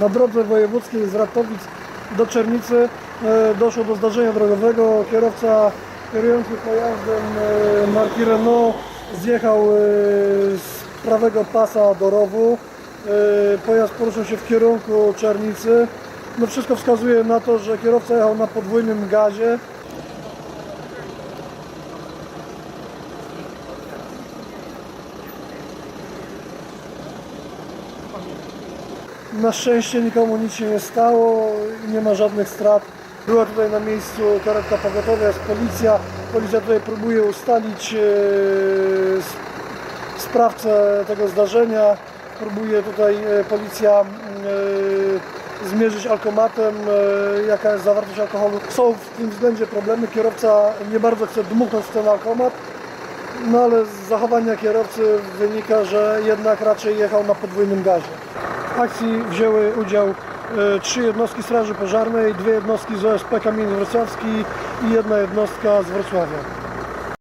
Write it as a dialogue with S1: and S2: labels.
S1: Na drodze wojewódzkiej z Ratowic do Czernicy e, doszło do zdarzenia drogowego. Kierowca kierujący pojazdem e, marki Renault zjechał e, z prawego pasa do rowu. Pojazd poruszył się w kierunku Czernicy. No wszystko wskazuje na to, że kierowca jechał na podwójnym gazie. Na szczęście nikomu nic się nie stało nie ma żadnych strat. Była tutaj na miejscu karetka pogotowia, jest policja. Policja tutaj próbuje ustalić e, sprawcę tego zdarzenia. Próbuje tutaj e, policja e, zmierzyć alkomatem, jaka jest zawartość alkoholu. Są w tym względzie problemy. Kierowca nie bardzo chce dmuchnąć w ten alkomat. No ale z zachowania kierowcy wynika, że jednak raczej jechał na podwójnym gazie. Akcji wzięły udział e, trzy jednostki Straży Pożarnej, dwie jednostki z OSP Kamień Wrocławski i jedna jednostka z Wrocławia.